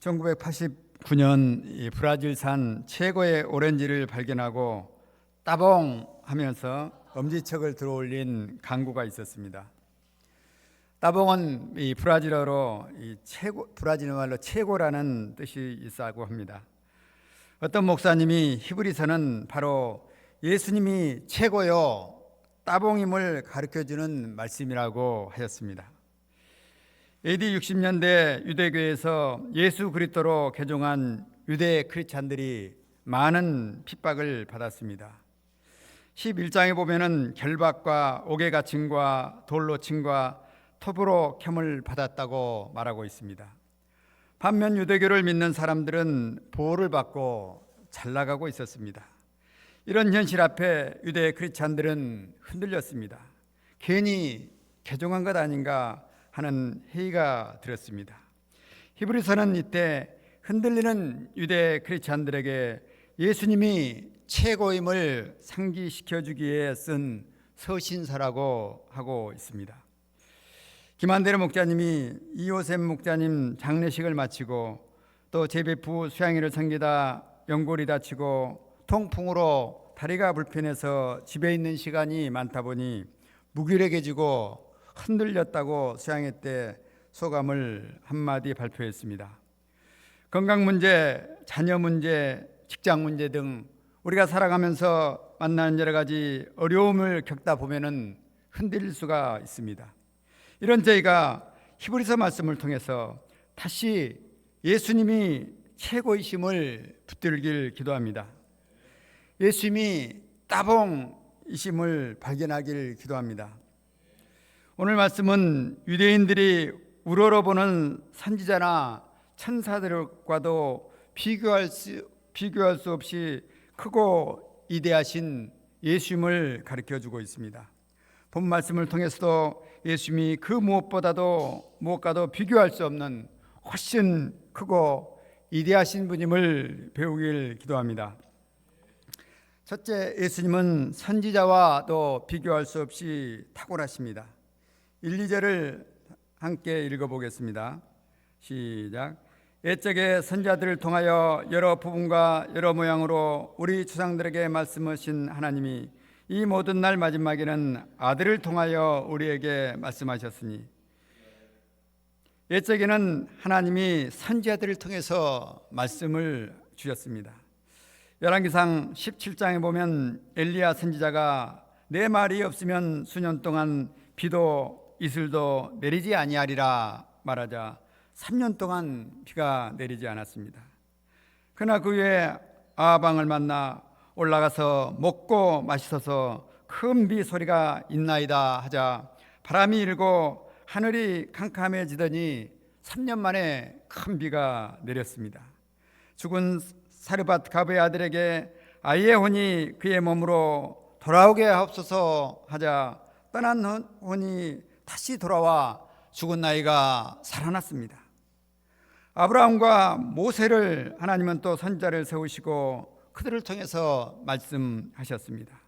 1989년 브라질산 최고의 오렌지를 발견하고 따봉 하면서 엄지척을 들어올린 강구가 있었습니다. 따봉은 이 브라질어로 이 최고 브라질 말로 최고라는 뜻이 있다고 합니다. 어떤 목사님이 히브리서는 바로 예수님이 최고요 따봉임을 가르쳐 주는 말씀이라고 하였습니다. AD 60년대 유대교에서 예수 그리스도로 개종한 유대 크리스찬들이 많은 핍박을 받았습니다. 11장에 보면은 결박과 옥에 갇힘과 돌로 침과 톱으로 켬을 받았다고 말하고 있습니다. 반면 유대교를 믿는 사람들은 보호를 받고 잘 나가고 있었습니다. 이런 현실 앞에 유대 크리스찬들은 흔들렸습니다. 괜히 개종한 것 아닌가 하는 회의가 들었습니다. 히브리서는 이때 흔들리는 유대 크리스찬들에게 예수님이 최고임을 상기시켜 주기에 쓴 서신서라고 하고 있습니다. 김한대로 목자님이 이호셉 목자님 장례식을 마치고 또 제베프 수양이를 섬기다 연골이 다치고 통풍으로 다리가 불편해서 집에 있는 시간이 많다 보니 무기력해지고 흔들렸다고 수양회 때 소감을 한마디 발표했습니다. 건강 문제, 자녀 문제, 직장 문제 등 우리가 살아가면서 만나는 여러 가지 어려움을 겪다 보면은 흔들릴 수가 있습니다. 이런 저희가 히브리서 말씀을 통해서 다시 예수님이 최고이심을 붙들길 기도합니다. 예수님이 따봉이심을 발견하길 기도합니다. 오늘 말씀은 유대인들이 우러러보는 선지자나 천사들과도 비교할 수, 비교할 수 없이 크고 이대하신 예수님을 가르쳐 주고 있습니다. 본 말씀을 통해서도 예수님이 그 무엇보다도 무엇과도 비교할 수 없는 훨씬 크고 이대하신 분임을 배우길 기도합니다. 첫째, 예수님은 선지자와도 비교할 수 없이 탁월하십니다. 1, 2절을 함께 읽어보겠습니다. 시작. 옛적에 선자들을 통하여 여러 부분과 여러 모양으로 우리 조상들에게 말씀하신 하나님이 이 모든 날 마지막에는 아들을 통하여 우리에게 말씀하셨으니 옛적에는 하나님이 선지자들을 통해서 말씀을 주셨습니다. 열왕기상 17장에 보면 엘리야 선지자가 내 말이 없으면 수년 동안 비도 이슬도 내리지 아니하리라 말하자 3년 동안 비가 내리지 않았습니다. 그러나 그 후에 아방을 만나 올라가서 먹고 마시서서 큰 비 소리가 있나이다 하자 바람이 일고 하늘이 캄캄해지더니 3년 만에 큰 비가 내렸습니다. 죽은 사르밧 가브의 아들에게 아이의 혼이 그의 몸으로 돌아오게 하옵소서 하자 떠난 혼이 다시 돌아와 죽은 나이가 살아났습니다. 아브라함과 모세를 하나님은 또 선자를 세우시고 그들을 통해서 말씀하셨습니다.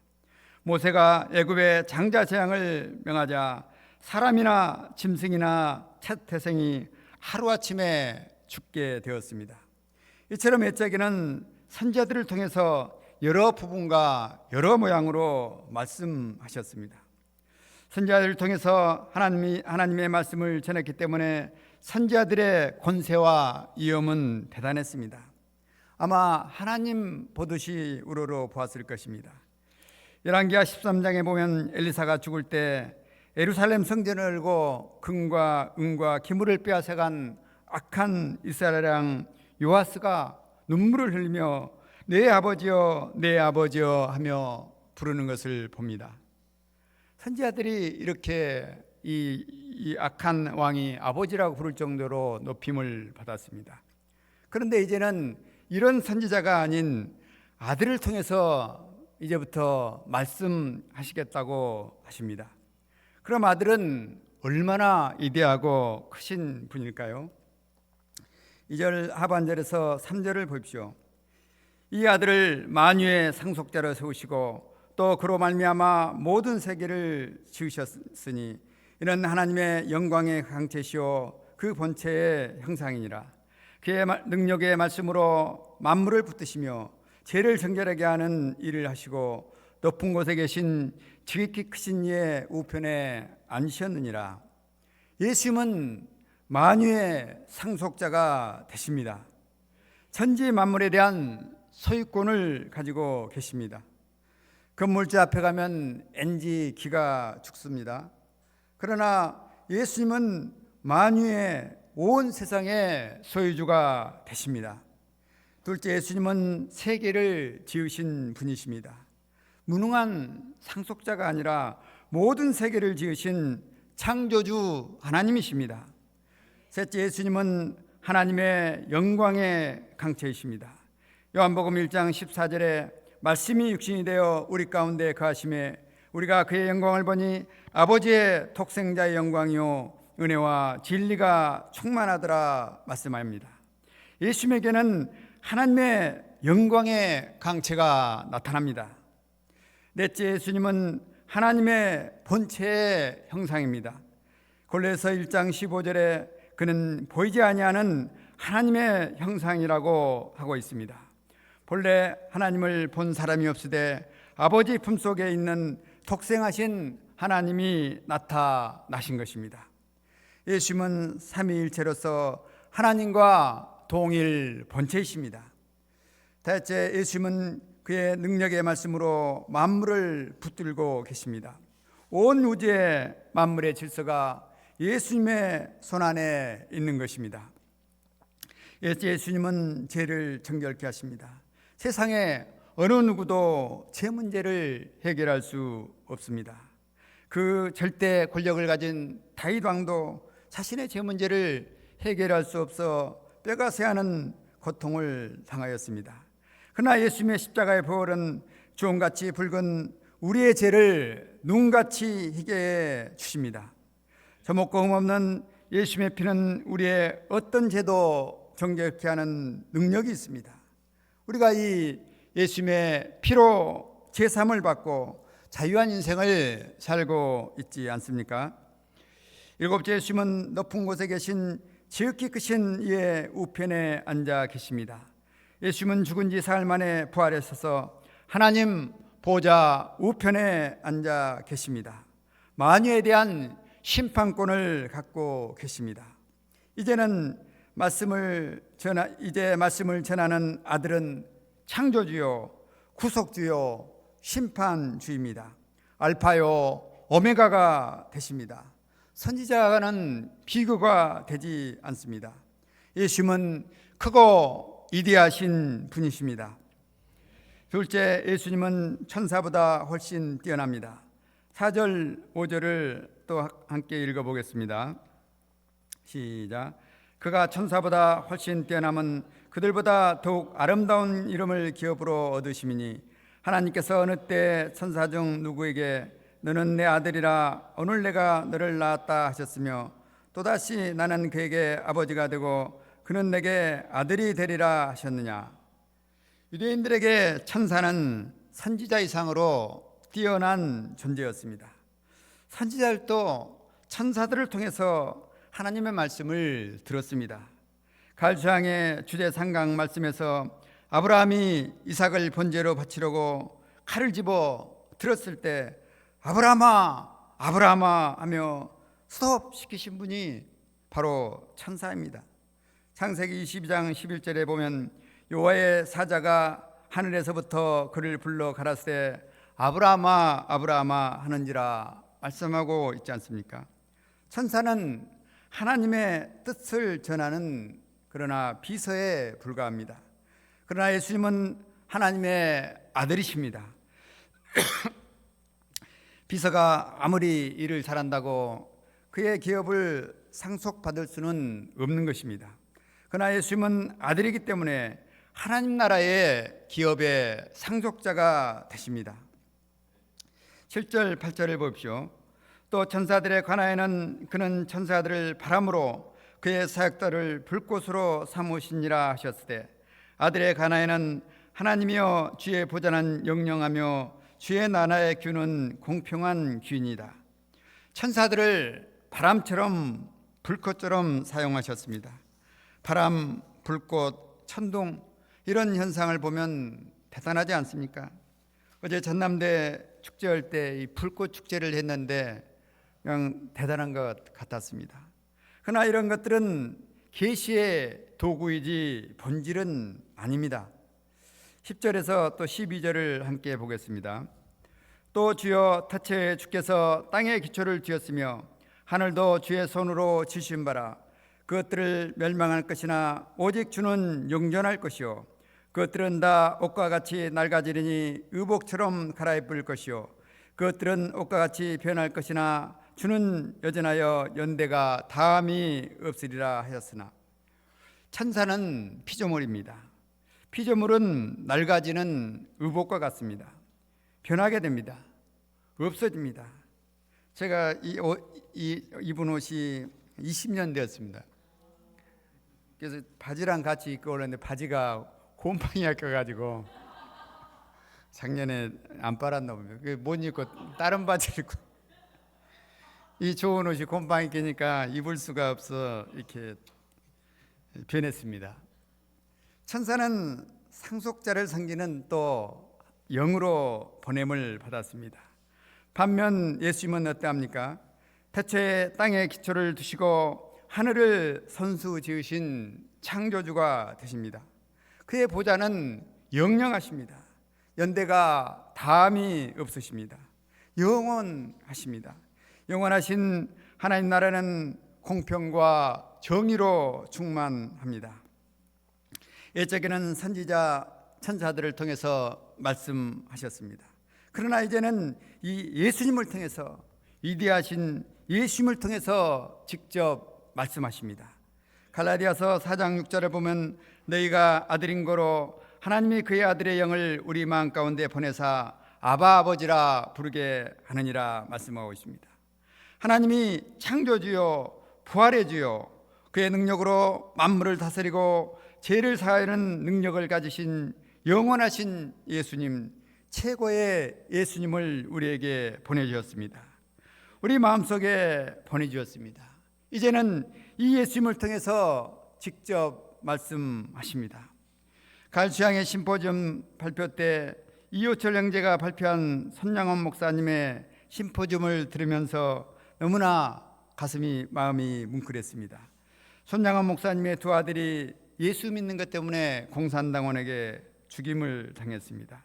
모세가 애굽의 장자 재앙을 명하자 사람이나 짐승이나 첫 태생이 하루아침에 죽게 되었습니다. 이처럼 옛적에는 선자들을 통해서 여러 부분과 여러 모양으로 말씀하셨습니다. 선자들을 통해서 하나님이 하나님의 말씀을 전했기 때문에 선자들의 권세와 위엄은 대단했습니다. 아마 하나님 보듯이 우러러 보았을 것입니다. 열왕기하 13장에 보면 엘리사가 죽을 때 예루살렘 성전을 열고 금과 은과 기물을 빼앗아간 악한 이스라엘 왕 요아스가 눈물을 흘리며 내 아버지여 내 아버지여 하며 부르는 것을 봅니다. 선지자들이 이렇게 이, 이 악한 왕이 아버지라고 부를 정도로 높임을 받았습니다. 그런데 이제는 이런 선지자가 아닌 아들을 통해서 이제부터 말씀하시겠다고 하십니다. 그럼 아들은 얼마나 이대하고 크신 분일까요? 2절 하반절에서 3절을 보십시오. 이 아들을 만유의 상속자로 세우시고 또 그로 말미암아 모든 세계를 지으셨으니 이는 하나님의 영광의 강체시오 그 본체의 형상이니라. 그의 말- 능력의 말씀으로 만물을 붙드시며 죄를 정결하게 하는 일을 하시고 높은 곳에 계신 지극히 크신 이의 우편에 앉으셨느니라. 예수님은 만유의 상속자가 되십니다. 천지 만물에 대한 소유권을 가지고 계십니다. 건물주 앞에 가면 NG 기가 죽습니다. 그러나 예수님은 만유의 온 세상의 소유주가 되십니다. 둘째 예수님은 세계를 지으신 분이십니다. 무능한 상속자가 아니라 모든 세계를 지으신 창조주 하나님이십니다. 셋째 예수님은 하나님의 영광의 강체이십니다. 요한복음 1장 14절에 말씀이 육신이 되어 우리 가운데 거하심에 우리가 그의 영광을 보니 아버지의 독생자의 영광이요 은혜와 진리가 충만하더라 말씀합니다. 예수님에게는 하나님의 영광의 강체가 나타납니다. 넷째 예수님은 하나님의 본체의 형상입니다. 골로새 1장 15절에 그는 보이지 아니하는 하나님의 형상이라고 하고 있습니다. 본래 하나님을 본 사람이 없으되 아버지 품속에 있는 독생하신 하나님이 나타나신 것입니다. 예수님은 삼위일체로서 하나님과 동일 본체이십니다. 대체 예수님은 그의 능력의 말씀으로 만물을 붙들고 계십니다. 온 우주의 만물의 질서가 예수님의 손 안에 있는 것입니다. 예수님은 죄를 정결케 하십니다. 세상에 어느 누구도 죄 문제를 해결할 수 없습니다. 그 절대 권력을 가진 다윗 왕도 자신의 죄 문제를 해결할 수 없어 뼈가 새하는 고통을 당하였습니다. 그러나 예수님의 십자가의 보혈은 주홍같이 붉은 우리의 죄를 눈같이 희게 해 주십니다. 저먹고 흠없는 예수님의 피는 우리의 어떤 죄도 정결케 하는 능력이 있습니다. 우리가 이 예수님의 피로 제삼을 받고 자유한 인생을 살고 있지 않습니까? 일곱째 예수님은 높은 곳에 계신 지극히 크신 이의 우편에 앉아 계십니다. 예수님은 죽은 지 사흘 만에 부활하셔서 하나님 보좌 우편에 앉아 계십니다. 만유에 대한 심판권을 갖고 계십니다. 이제는 말씀을 전하 이제 말씀을 전하는 아들은 창조주요 구속주요 심판주입니다. 알파요 오메가가 되십니다. 선지자와는 비교가 되지 않습니다. 예수님은 크고 위대하신 분이십니다. 둘째 예수님은 천사보다 훨씬 뛰어납니다. 4절 5절을 또 함께 읽어 보겠습니다. 시작. 그가 천사보다 훨씬 뛰어남은 그들보다 더욱 아름다운 이름을 기업으로 얻으심이니 하나님께서 어느 때 천사 중 누구에게 너는 내 아들이라 오늘 내가 너를 낳았다 하셨으며 또다시 나는 그에게 아버지가 되고 그는 내게 아들이 되리라 하셨느냐 유대인들에게 천사는 선지자 이상으로 뛰어난 존재였습니다. 선지자들도 천사들을 통해서 하나님의 말씀을 들었습니다. 갈주항의 주제 상강 말씀에서 아브라함이 이삭을 번제로 바치려고 칼을 집어 들었을 때 아브라함아 아브라함아 하며 스톱 시키신 분이 바로 천사입니다. 창세기 22장 11절에 보면 여호와의 사자가 하늘에서부터 그를 불러 가라사대 아브라함아 아브라함아 하는지라 말씀하고 있지 않습니까? 천사는 하나님의 뜻을 전하는 그러나 비서에 불과합니다. 그러나 예수님은 하나님의 아들이십니다. 비서가 아무리 일을 잘한다고 그의 기업을 상속받을 수는 없는 것입니다. 그러나 예수님은 아들이기 때문에 하나님 나라의 기업의 상속자가 되십니다. 7절 8절을 보십시오. 또 천사들의 관하에는 그는 천사들을 바람으로 그의 사역들을 불꽃으로 삼으시니라 하셨으되 아들의 관하에는 하나님이여 주의 보좌는 영영하며 주의 나라의 규는 공평한 규이다. 천사들을 바람처럼 불꽃처럼 사용하셨습니다. 바람, 불꽃, 천둥 이런 현상을 보면 대단하지 않습니까? 어제 전남대 축제할 때 이 불꽃 축제를 했는데 그냥 대단한 것 같았습니다. 그러나 이런 것들은 계시의 도구이지 본질은 아닙니다. 10절에서 또 12절을 함께 보겠습니다. 또 주여 태초에 주께서 땅의 기초를 지었으며 하늘도 주의 손으로 지신 바라 그것들을 멸망할 것이나 오직 주는 영존할 것이요 그것들은 다 옷과 같이 낡아지리니 의복처럼 갈아입을 것이요 그것들은 옷과 같이 변할 것이나 주는 여전하여 연대가 다함이 없으리라 하였으나 천사는 피조물입니다. 피조물은 낡아지는 의복과 같습니다. 변하게 됩니다. 없어집니다. 제가 이, 옷, 이 입은 옷이 20년 되었습니다. 그래서 바지랑 같이 입고 오는데 바지가 곰팡이가 껴가지고 작년에 안 빨았나 봅니다. 그못 입고 다른 바지를 입고 이 좋은 옷이 곰팡이 끼니까 입을 수가 없어 이렇게 변했습니다. 천사는 상속자를 섬기는 또 영으로 보냄을 받았습니다. 반면 예수님은 어떠합니까? 태초에 땅에 기초를 두시고 하늘을 선수 지으신 창조주가 되십니다. 그의 보좌는 영영하십니다. 연대가 다함이 없으십니다. 영원하십니다. 영원하신 하나님 나라는 공평과 정의로 충만합니다. 예적에는 선지자 천사들을 통해서 말씀하셨습니다. 그러나 이제는 이 예수님을 통해서 위대하신 예수님을 통해서 직접 말씀하십니다. 갈라디아서 4장 6절을 보면 너희가 아들인 거로 하나님이 그의 아들의 영을 우리 마음 가운데 보내사 아바 아버지라 부르게 하느니라 말씀하고 있습니다. 하나님이 창조주요 부활의 주요 그의 능력으로 만물을 다스리고 죄를 사하는 능력을 가지신 영원하신 예수님 최고의 예수님을 우리에게 보내주셨습니다. 우리 마음속에 보내주셨습니다. 이제는 이 예수님을 통해서 직접 말씀하십니다. 갈취향의 심포지엄 발표 때 이호철 형제가 발표한 손양원 목사님의 심포지엄을 들으면서 너무나 가슴이 마음이 뭉클했습니다. 손양원 목사님의 두 아들이 예수 믿는 것 때문에 공산당원에게 죽임을 당했습니다.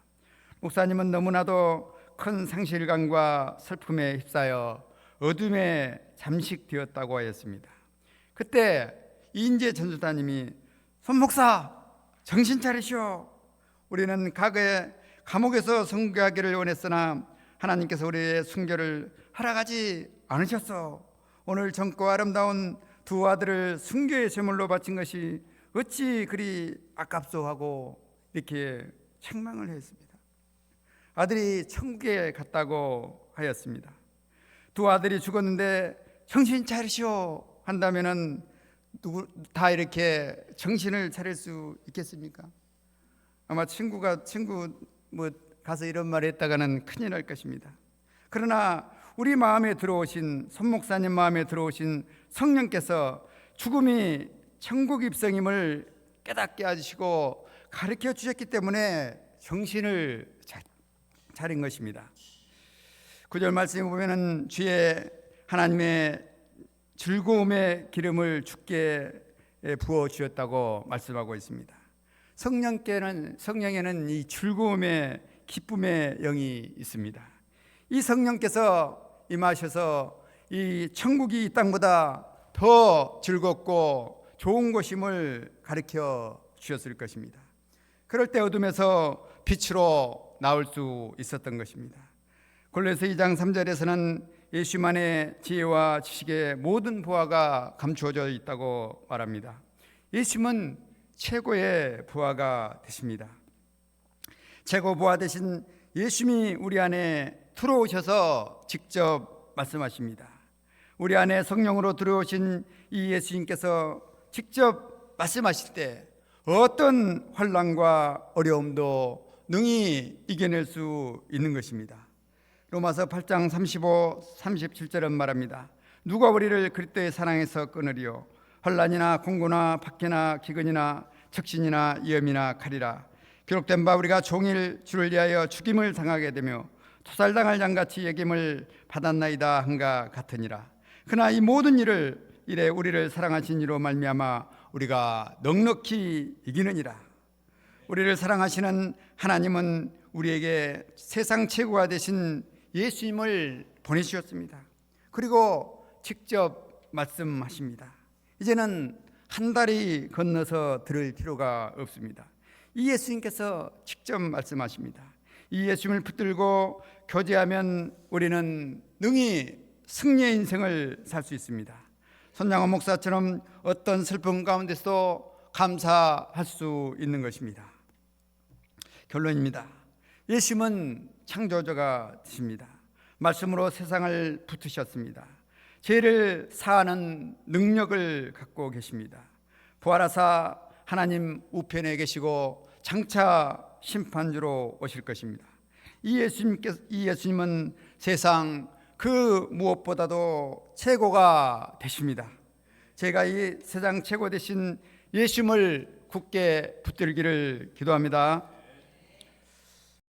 목사님은 너무나도 큰 상실감과 슬픔에 휩싸여 어둠에 잠식되었다고 하였습니다. 그때 이인재 전수다님이 손 목사 정신 차리시오. 우리는 과거에 감옥에서 순교하기를 원했으나 하나님께서 우리의 순교를 허락하지 않으셨어. 오늘 젊고 아름다운 두 아들을 순교의 제물로 바친 것이 어찌 그리 아깝소 하고 이렇게 책망을 했습니다. 아들이 천국에 갔다고 하였습니다. 두 아들이 죽었는데 정신 차리시오 한다면은 누구 다 이렇게 정신을 차릴 수 있겠습니까? 아마 친구가 친구 뭐 가서 이런 말 했다가는 큰일 날 것입니다. 그러나 우리 마음에 들어오신 손 목사님 마음에 들어오신 성령께서 죽음이 천국 입성임을 깨닫게 하시고 가르쳐 주셨기 때문에 정신을 차린 것입니다. 구절 말씀에 보면은 주의 하나님의 즐거움의 기름을 주께 부어 주셨다고 말씀하고 있습니다. 성령께는 성령에는 이 즐거움의 기쁨의 영이 있습니다. 이 성령께서 임하셔서 이 천국이 이 땅보다 더 즐겁고 좋은 곳임을 가르쳐 주셨을 것입니다. 그럴 때 어둠에서 빛으로 나올 수 있었던 것입니다. 골로새 2장 3절에서는 예수만의 지혜와 지식의 모든 보화가 감추어져 있다고 말합니다. 예수님은 최고의 부하가 되십니다. 최고 부하 되신 예수님이 우리 안에 들어오셔서 직접 말씀하십니다. 우리 안에 성령으로 들어오신 이 예수님께서 직접 말씀하실 때 어떤 환란과 어려움도 능히 이겨낼 수 있는 것입니다. 로마서 8장 35, 37절은 말합니다. 누가 우리를 그리스도의 사랑에서 끊으리요? 환란이나 공고나 박해나 기근이나 적신이나 위험이나 칼이라 기록된 바 우리가 종일 주를 위하여 죽임을 당하게 되며 토살당할 양같이 여김을 받았나이다 한가 같으니라 그러나 이 모든 일을 이래 우리를 사랑하신 이로 말미암아 우리가 넉넉히 이기느니라 우리를 사랑하시는 하나님은 우리에게 세상 최고가 되신 예수님을 보내주셨습니다. 그리고 직접 말씀하십니다. 이제는 한 달이 건너서 들을 필요가 없습니다. 이 예수님께서 직접 말씀하십니다. 이 예수님을 붙들고 교제하면 우리는 능히 승리의 인생을 살 수 있습니다. 손양원 목사처럼 어떤 슬픔 가운데서도 감사할 수 있는 것입니다. 결론입니다. 예수님은 창조주가 되십니다. 말씀으로 세상을 붙으셨습니다. 죄를 사하는 능력을 갖고 계십니다. 부활하사 하나님 우편에 계시고 장차 심판주로 오실 것입니다. 이 예수님께 이 예수님은 세상 그 무엇보다도 최고가 되십니다. 제가 이 세상 최고 되신 예수님을 굳게 붙들기를 기도합니다.